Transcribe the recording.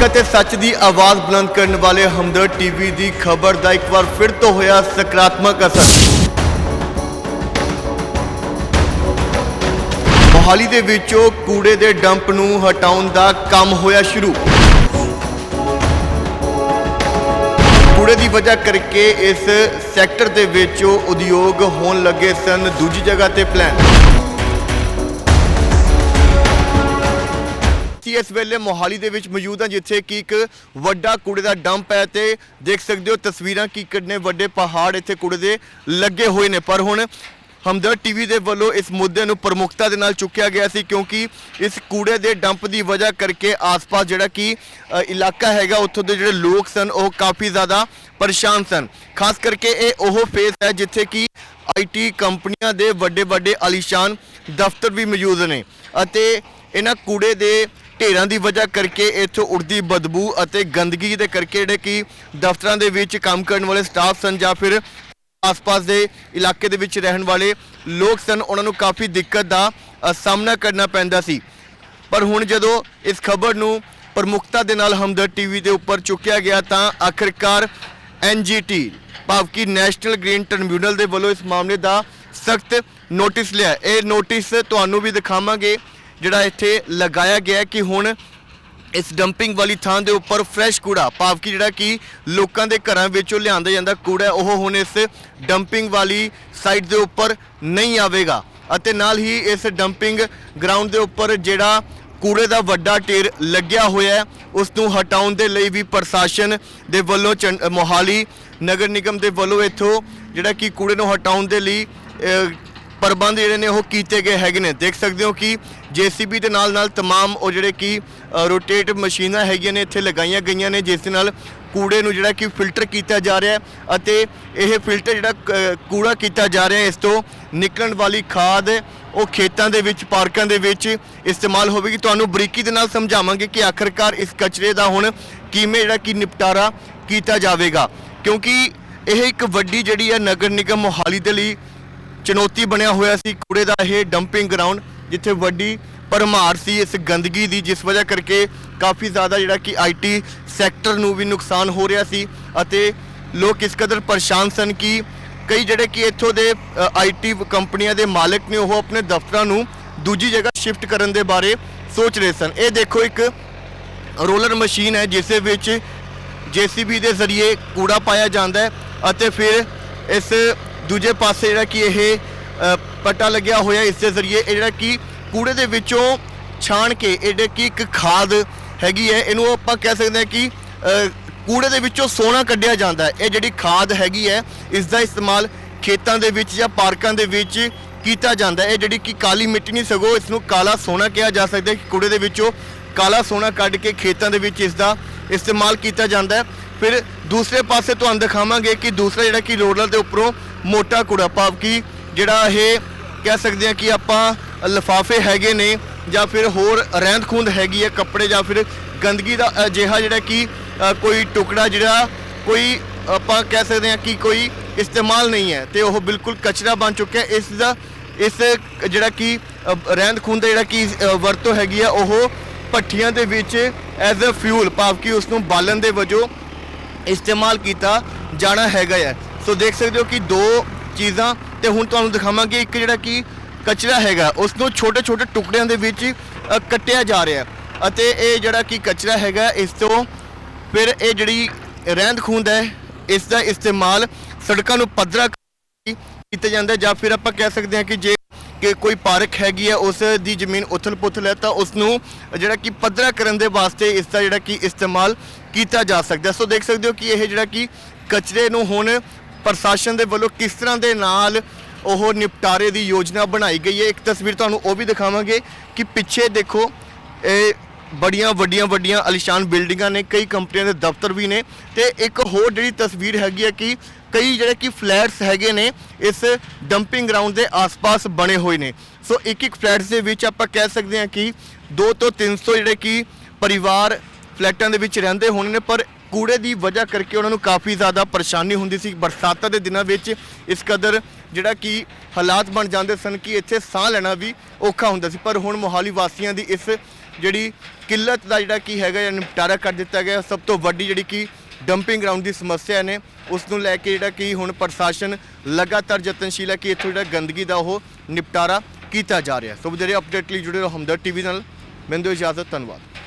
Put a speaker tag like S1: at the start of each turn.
S1: ਹੱਕ ਅਤੇ ਸੱਚ ਦੀ ਆਵਾਜ਼ ਬੁਲੰਦ ਕਰਨ ਵਾਲੇ ਹਮਦਰਦ ਟੀਵੀ ਦੀ ਖਬਰ ਦਾ ਇੱਕ ਵਾਰ ਫਿਰ ਤੋਂ ਹੋਇਆ ਸਕਾਰਾਤਮਕ ਅਸਰ। ਮੋਹਾਲੀ ਦੇ ਵਿੱਚੋਂ ਕੂੜੇ ਦੇ ਡੰਪ ਨੂੰ ਹਟਾਉਣ ਦਾ ਕੰਮ ਹੋਇਆ ਸ਼ੁਰੂ। ਕੂੜੇ ਦੀ ਵਜ੍ਹਾ ਕਰਕੇ ਇਸ ਸੈਕਟਰ ਦੇ ਵਿੱਚ ਉਦਯੋਗ ਹੋਣ ਲੱਗੇ ਸਨ, ਦੂਜੀ ਜਗ੍ਹਾ ਤੇ ਪਲਾਨ ਇਸ ਵੇਲੇ ਮੋਹਾਲੀ ਦੇ ਵਿੱਚ ਮੌਜੂਦ ਹਾਂ ਜਿੱਥੇ ਕਿ ਇੱਕ ਵੱਡਾ ਕੂੜੇ ਦਾ ਡੰਪ ਹੈ ਤੇ ਦੇਖ ਸਕਦੇ ਹੋ ਤਸਵੀਰਾਂ ਕੀ ਕਿੰਨੇ ਵੱਡੇ ਪਹਾੜ ਇੱਥੇ ਕੂੜੇ ਦੇ ਲੱਗੇ ਹੋਏ ਨੇ। ਪਰ ਹੁਣ ਹਮਦਰਦ ਟੀਵੀ ਦੇ ਵੱਲੋਂ ਇਸ ਮੁੱਦੇ ਨੂੰ ਪ੍ਰਮੁਖਤਾ ਦੇ ਨਾਲ ਚੁੱਕਿਆ ਗਿਆ ਸੀ ਕਿਉਂਕਿ ਇਸ ਕੂੜੇ ਦੇ ਡੰਪ ਦੀ ਵਜ੍ਹਾ ਕਰਕੇ ਆਸ-ਪਾਸ ਜਿਹੜਾ ਕਿ ਅ, ਇਲਾਕਾ ਹੈਗਾ ਉੱਥੋਂ ਦੇ ਜਿਹੜੇ ਲੋਕ ਸਨ ਉਹ ਕਾਫੀ ਜ਼ਿਆਦਾ ਪਰੇਸ਼ਾਨ ਸਨ। ਖਾਸ ਕਰਕੇ ਇਹ ਉਹ ਫੇਸ ਹੈ ਜਿੱਥੇ ਕਿ ਆਈਟੀ ਕੰਪਨੀਆਂ ਦੇ ਵੱਡੇ ਵੱਡੇ ਆਲੀਸ਼ਾਨ ਦਫ਼ਤਰ ਵੀ ਮੌਜੂਦ ਨੇ ਅਤੇ ਇਹਨਾਂ ਕੂੜੇ ਦੇ ਢੇਰਾਂ ਦੀ ਵਜ੍ਹਾ ਕਰਕੇ ਇੱਥੋਂ ਉੱਡਦੀ ਬਦਬੂ ਅਤੇ ਗੰਦਗੀ ਦੇ ਕਰਕੇ ਜਿਹੜੇ ਕਿ ਦਫ਼ਤਰਾਂ ਦੇ ਵਿੱਚ ਕੰਮ ਕਰਨ ਵਾਲੇ ਸਟਾਫ ਸਨ ਜਾਂ ਫਿਰ ਆਸ-ਪਾਸ ਦੇ ਇਲਾਕੇ ਦੇ ਵਿੱਚ ਰਹਿਣ ਵਾਲੇ ਲੋਕ ਸਨ ਉਹਨਾਂ ਨੂੰ ਕਾਫੀ ਦਿੱਕਤ ਦਾ ਅ, ਸਾਹਮਣਾ ਕਰਨਾ ਪੈਂਦਾ ਸੀ। ਪਰ ਹੁਣ ਜਦੋਂ ਇਸ ਖਬਰ ਨੂੰ ਪ੍ਰਮੁਖਤਾ ਦੇ ਨਾਲ ਹਮਦਰਦ ਟੀਵੀ ਦੇ ਉੱਪਰ ਚੁੱਕਿਆ ਗਿਆ ਤਾਂ ਆਖਿਰਕਾਰ ਐਨਜੀਟੀ ਭਾਵ ਕਿ ਨੈਸ਼ਨਲ ਗ੍ਰੀਨ ਟ੍ਰਿਬਿਊਨਲ ਦੇ ਵੱਲੋਂ ਇਸ ਮਾਮਲੇ ਦਾ ਸਖਤ ਨੋਟਿਸ ਲਿਆ। ਇਹ ਨੋਟਿਸ ਤੁਹਾਨੂੰ ਵੀ ਦਿਖਾਵਾਂਗੇ। ਜਿਹੜਾ ਇੱਥੇ ਲਗਾਇਆ ਗਿਆ ਕਿ ਹੁਣ ਇਸ ਡੰਪਿੰਗ ਵਾਲੀ ਥਾਂ ਦੇ ਉੱਪਰ ਫਰੈਸ਼ ਕੂੜਾ, ਭਾਵ ਕਿ ਜਿਹੜਾ ਕਿ ਲੋਕਾਂ ਦੇ ਘਰਾਂ ਵਿੱਚੋਂ ਲਿਆਂਦਾ ਜਾਂਦਾ ਕੂੜਾ ਉਹ ਹੁਣ ਇਸ ਡੰਪਿੰਗ ਵਾਲੀ ਸਾਈਡ ਦੇ ਉੱਪਰ ਨਹੀਂ ਆਵੇਗਾ। ਅਤੇ ਨਾਲ ਹੀ ਇਸ ਡੰਪਿੰਗ ਗਰਾਊਂਡ ਦੇ ਉੱਪਰ ਜਿਹੜਾ ਕੂੜੇ ਦਾ ਵੱਡਾ ਢੇਰ ਲੱਗਿਆ ਹੋਇਆ ਹੈ, ਉਸ ਨੂੰ ਹਟਾਉਣ ਦੇ ਲਈ ਵੀ ਪ੍ਰਸ਼ਾਸਨ ਦੇ ਵੱਲੋਂ ਚੰਡ- ਮੋਹਾਲੀ ਨਗਰ ਨਿਗਮ ਦੇ ਵੱਲੋਂ ਇੱਥੋਂ ਜਿਹੜਾ ਕਿ ਕੂੜੇ ਨੂੰ ਹਟਾਉਣ ਦੇ ਲਈ ਪ੍ਰਬੰਧ ਜਿਹੜੇ ਨੇ ਉਹ ਕੀਤੇ ਗਏ ਹੈਗੇ ਨੇ ਦੇਖ ਸਕਦੇ ਹੋ ਕਿ ਜੀਸੀਬੀ ਦੇ ਨਾਲ ਨਾਲ तमाम ਉਹ ਜਿਹੜੇ ਕਿ ਰੋਟੇਟ ਮਸ਼ੀਨਾਂ ਹੈਗੀਆਂ ਨੇ ਇੱਥੇ ਲਗਾਈਆਂ ਗਈਆਂ ਨੇ ਜਿਸ ਦੇ ਨਾਲ ਕੂੜੇ ਨੂੰ ਜਿਹੜਾ ਕਿ ਫਿਲਟਰ ਕੀਤਾ ਜਾ ਰਿਹਾ ਹੈ ਅਤੇ ਇਹ ਫਿਲਟਰ ਜਿਹੜਾ ਕ- ਕੂੜਾ ਕੀਤਾ ਜਾ ਰਿਹਾ ਹੈ ਇਸ ਤੋਂ ਨਿਕਲਣ ਵਾਲੀ ਖਾਦ ਉਹ ਖੇਤਾਂ ਦੇ ਵਿੱਚ ਪਾਰਕਾਂ ਦੇ ਵਿੱਚ ਇਸਤੇਮਾਲ ਹੋਵੇਗੀ ਤੁਹਾਨੂੰ ਬਰੀਕੀ ਦੇ ਨਾਲ ਸਮਝਾਵਾਂਗੇ ਕਿ ਆਖਰਕਾਰ ਇਸ ਕਚਰੇ ਦਾ ਹੁਣ ਕਿਵੇਂ ਜਿਹੜਾ ਕਿ ਨਿਪਟਾਰਾ ਕੀਤਾ ਜਾਵੇਗਾ ਕਿਉਂਕਿ ਇਹ ਇੱਕ ਵੱਡੀ ਜਿਹੜੀ ਹੈ ਨਗਰ ਨਿਗਮ ਮੋਹਾਲੀ ਦੇ ਲਈ ਚੁਣੌਤੀ ਬਣਿਆ ਹੋਇਆ ਸੀ। ਕੂੜੇ ਦਾ ਇਹ ਡੰਪਿੰਗ ਗਰਾਊਂਡ ਜਿੱਥੇ ਵੱਡੀ ਭਰਮਾਰ ਸੀ ਇਸ ਗੰਦਗੀ ਦੀ, ਜਿਸ ਵਜ੍ਹਾ ਕਰਕੇ ਕਾਫੀ ਜ਼ਿਆਦਾ ਜਿਹੜਾ ਕਿ ਆਈਟੀ ਸੈਕਟਰ ਨੂੰ ਵੀ ਨੁਕਸਾਨ ਹੋ ਰਿਹਾ ਸੀ ਅਤੇ ਲੋਕ ਇਸ ਕਦਰ ਪਰੇਸ਼ਾਨ ਸਨ ਕਿ ਕਈ ਜਿਹੜੇ ਕਿ ਇੱਥੋਂ ਦੇ ਆਈਟੀ ਕੰਪਨੀਆਂ ਦੇ ਮਾਲਕ ਨੇ, ਉਹ ਆਪਣੇ ਦਫ਼ਤਰਾਂ ਨੂੰ ਦੂਜੀ ਜਗ੍ਹਾ ਸ਼ਿਫਟ ਕਰਨ ਦੇ ਬਾਰੇ ਸੋਚ ਰਹੇ ਸਨ। ਇਹ ਦੇਖੋ ਇੱਕ ਰੋਲਰ ਮਸ਼ੀਨ ਹੈ, ਜਿਸ ਦੇ ਵਿੱਚ ਜੀਸੀਬੀ ਦੇ ਜ਼ਰੀਏ ਕੂੜਾ ਪਾਇਆ ਜਾਂਦਾ ਹੈ ਅਤੇ ਫਿਰ ਇਸ ਦੂਜੇ ਪਾਸੇ ਜਿਹੜਾ ਕਿ ਇਹ ਅ, ਪੱਟਾ ਲੱਗਿਆ ਹੋਇਆ ਇਸ ਦੇ ਜ਼ਰੀਏ ਇਹ ਜਿਹੜਾ ਕਿ ਕੂੜੇ ਦੇ ਵਿੱਚੋਂ ਛਾਣ ਕੇ ਇਹ ਜਿਹੜੇ ਕਿ ਇੱਕ ਖਾਦ ਹੈਗੀ ਹੈ ਇਹਨੂੰ ਆਪਾਂ ਕਹਿ ਸਕਦੇ ਹਾਂ ਕਿ ਕੂੜੇ ਦੇ ਵਿੱਚੋਂ ਸੋਨਾ ਕੱਢਿਆ ਜਾਂਦਾ ਹੈ। ਇਹ ਜਿਹੜੀ ਖਾਦ ਹੈਗੀ ਹੈ ਇਸ ਦਾ ਇਸਤੇਮਾਲ ਖੇਤਾਂ ਦੇ ਵਿੱਚ ਜਾਂ ਪਾਰਕਾਂ ਦੇ ਵਿੱਚ ਕੀਤਾ ਜਾਂਦਾ ਹੈ। ਇਹ ਜਿਹੜੀ ਕਿ ਕਾਲੀ ਮਿੱਟੀ ਨਹੀਂ ਸਗੋਂ ਇਸ ਨੂੰ ਕਾਲਾ ਸੋਨਾ ਕਿਹਾ ਜਾ ਸਕਦਾ ਹੈ ਕੂੜੇ ਦੇ ਵਿੱਚੋਂ ਕਾਲਾ ਸੋਨਾ ਕੱਢ ਕੇ ਖੇਤਾਂ ਦੇ ਵਿੱਚ ਇਸ ਦਾ ਇਸਤੇਮਾਲ ਕੀਤਾ ਜਾਂਦਾ ਹੈ। ਫਿਰ ਦੂਸਰੇ ਪਾਸੇ ਤੁਹਾਨੂੰ ਦਿਖਾਵਾਂਗੇ ਕਿ ਦੂਸਰਾ ਜਿਹੜਾ ਕਿ ਰੋਲਰ ਦੇ ਉੱਪਰੋਂ ਮੋਟਾ ਕੂੜਾ ਭਾਵ ਕਿ ਜਿਹੜਾ ਇਹ ਕਹਿ ਸਕਦੇ ਹਾਂ ਕਿ ਆਪਾਂ ਲਿਫਾਫੇ ਹੈਗੇ ਨੇ ਜਾਂ ਫਿਰ ਹੋਰ ਰਹਿੰਦ ਖੂੰਦ ਹੈਗੀ ਹੈ ਕੱਪੜੇ ਜਾਂ ਫਿਰ ਗੰਦਗੀ ਦਾ ਅਜਿਹਾ ਜਿਹੜਾ ਕਿ ਕੋਈ ਟੁਕੜਾ ਜਿਹੜਾ ਕੋਈ ਆਪਾਂ ਕਹਿ ਸਕਦੇ ਹਾਂ ਕਿ ਕੋਈ ਇਸਤੇਮਾਲ ਨਹੀਂ ਹੈ ਤੇ ਉਹ ਬਿਲਕੁਲ ਕਚਰਾ ਬਣ ਚੁੱਕਿਆ ਇਸ ਦਾ, ਇਸ ਜਿਹੜਾ ਕਿ ਰਹਿੰਦ ਖੂੰਦ ਦਾ ਜਿਹੜਾ ਕਿ ਵਰਤੋਂ ਹੈਗੀ ਆ ਉਹ ਭੱਠੀਆਂ ਦੇ ਵਿੱਚ ਐਜ਼ ਅ ਫਿਊਲ ਭਾਵ ਕਿ ਉਸ ਨੂੰ ਬਾਲਣ ਦੇ ਵਜੋਂ ਇਸਤੇਮਾਲ ਕੀਤਾ ਜਾਣਾ ਹੈਗਾ ਹੈ। ਸੋ ਦੇਖ ਸਕਦੇ ਹੋ ਕਿ ਦੋ ਚੀਜ਼ਾਂ ਤੇ ਹੁਣ ਤੁਹਾਨੂੰ ਦਿਖਾਵਾਂਗੇ, ਇੱਕ ਜਿਹੜਾ ਕਿ ਕਚਰਾ ਹੈਗਾ ਉਸ ਨੂੰ ਛੋਟੇ ਛੋਟੇ ਟੁਕੜਿਆਂ ਦੇ ਵਿੱਚ ਕੱਟਿਆ ਜਾ ਰਿਹਾ ਅਤੇ ਇਹ ਜਿਹੜਾ ਕਿ ਕਚਰਾ ਹੈਗਾ, ਇਸ ਤੋਂ ਫਿਰ ਇਹ ਜਿਹੜੀ ਰਹਿੰਦ ਖੂੰਦ ਹੈ, ਇਸ ਦਾ ਇਸਤੇਮਾਲ ਸੜਕਾਂ ਨੂੰ ਪੱਧਰਾ ਕਰਨ ਲਈ ਕੀਤਾ ਜਾਂਦਾ ਜਾਂ ਫਿਰ ਆਪਾਂ ਕਹਿ ਸਕਦੇ ਹਾਂ ਕਿ ਜੇ ਕਿ ਕੋਈ ਪਾਰਕ ਹੈਗੀ ਹੈ, ਉਸ ਦੀ ਜ਼ਮੀਨ ਉਥਲ-ਪੁਥਲ ਹੈ, ਤਾਂ ਉਸ ਨੂੰ ਜਿਹੜਾ ਕਿ ਪੱਧਰਾ ਕਰਨ ਦੇ ਵਾਸਤੇ ਇਸ ਦਾ ਜਿਹੜਾ ਕਿ ਇਸਤੇਮਾਲ ਕੀਤਾ ਜਾ ਸਕਦਾ ਸੋ ਦੇਖ ਸਕਦੇ ਹੋ ਕਿ ਇਹ ਜਿਹੜਾ ਕਿ ਕਚਰੇ ਨੂੰ ਹੁਣ ਪ੍ਰਸ਼ਾਸਨ ਦੇ ਵੱਲੋਂ ਕਿਸ ਤਰ੍ਹਾਂ ਦੇ ਨਾਲ ਉਹ ਨਿਪਟਾਰੇ ਦੀ ਯੋਜਨਾ ਬਣਾਈ ਗਈ ਹੈ? ਇੱਕ ਤਸਵੀਰ ਤੁਹਾਨੂੰ ਉਹ ਵੀ ਦਿਖਾਵਾਂਗੇ ਕਿ ਪਿੱਛੇ ਦੇਖੋ, ਇਹ ਬੜੀਆਂ ਵੱਡੀਆਂ ਵੱਡੀਆਂ ਅਲੀਸ਼ਾਨ ਬਿਲਡਿੰਗਾਂ ਨੇ, ਕਈ ਕੰਪਨੀਆਂ ਦੇ ਦਫ਼ਤਰ ਵੀ ਨੇ ਤੇ ਇੱਕ ਹੋਰ ਜਿਹੜੀ ਤਸਵੀਰ ਹੈਗੀ ਹੈ ਕਿ ਕਈ ਜਿਹੜੇ ਕਿ ਫਲੈਟਸ ਹੈਗੇ ਨੇ, ਇਸ ਡੰਪਿੰਗ ਗਰਾਊਂਡ ਦੇ ਆਸ-ਪਾਸ ਬਣੇ ਹੋਏ ਨੇ। ਸੋ ਇੱਕ ਇੱਕ ਫਲੈਟਸ ਦੇ ਵਿੱਚ ਆਪਾਂ ਕਹਿ ਸਕਦੇ ਹਾਂ ਕਿ 2 ਤੋਂ 300 ਜਿਹੜੇ ਕਿ ਪਰਿਵਾਰ ਫਲੈਟਾਂ ਦੇ ਵਿੱਚ ਰਹਿੰਦੇ ਹੋਣੇ ਨੇ, ਪਰ ਕੂੜੇ ਦੀ ਵਜ੍ਹਾ ਕਰਕੇ ਉਹਨਾਂ ਨੂੰ ਕਾਫੀ ਜ਼ਿਆਦਾ ਪਰੇਸ਼ਾਨੀ ਹੁੰਦੀ ਸੀ। ਬਰਸਾਤਾਂ ਦੇ ਦਿਨਾਂ ਵਿੱਚ ਇਸ ਕਦਰ ਜਿਹੜਾ ਕਿ ਹਾਲਾਤ ਬਣ ਜਾਂਦੇ ਸਨ ਕਿ ਇੱਥੇ ਸਾਹ ਲੈਣਾ ਵੀ ਔਖਾ ਹੁੰਦਾ ਸੀ। ਪਰ ਹੁਣ ਮੋਹਾਲੀ ਵਾਸੀਆਂ ਦੀ ਇਸ ਜਿਹੜੀ ਕਿੱਲਤ ਦਾ ਜਿਹੜਾ ਕੀ ਹੈਗਾ ਜਾਂ ਨਿਪਟਾਰਾ ਕਰ ਦਿੱਤਾ ਗਿਆ। ਸਭ ਤੋਂ ਵੱਡੀ ਜਿਹੜੀ ਕਿ ਡੰਪਿੰਗ ਗਰਾਊਂਡ ਦੀ ਸਮੱਸਿਆ ਨੇ, ਉਸ ਨੂੰ ਲੈ ਕੇ ਜਿਹੜਾ ਕਿ ਹੁਣ ਪ੍ਰਸ਼ਾਸਨ ਲਗਾਤਾਰ ਯਤਨਸ਼ੀਲ ਹੈ ਕਿ ਇੱਥੋਂ ਜਿਹੜਾ ਗੰਦਗੀ ਦਾ ਉਹ ਨਿਪਟਾਰਾ ਕੀਤਾ ਜਾ ਰਿਹਾ ਸੋ ਜਿਹੜੇ ਅਪਡੇਟ ਲਈ ਜੁੜੇ ਰਹੋ ਹਮਦਰ ਟੀਵੀ ਨਾਲ। ਮੈਨੂੰ ਦਿਓ ਇਜਾਜ਼ਤ, ਧੰਨਵਾਦ।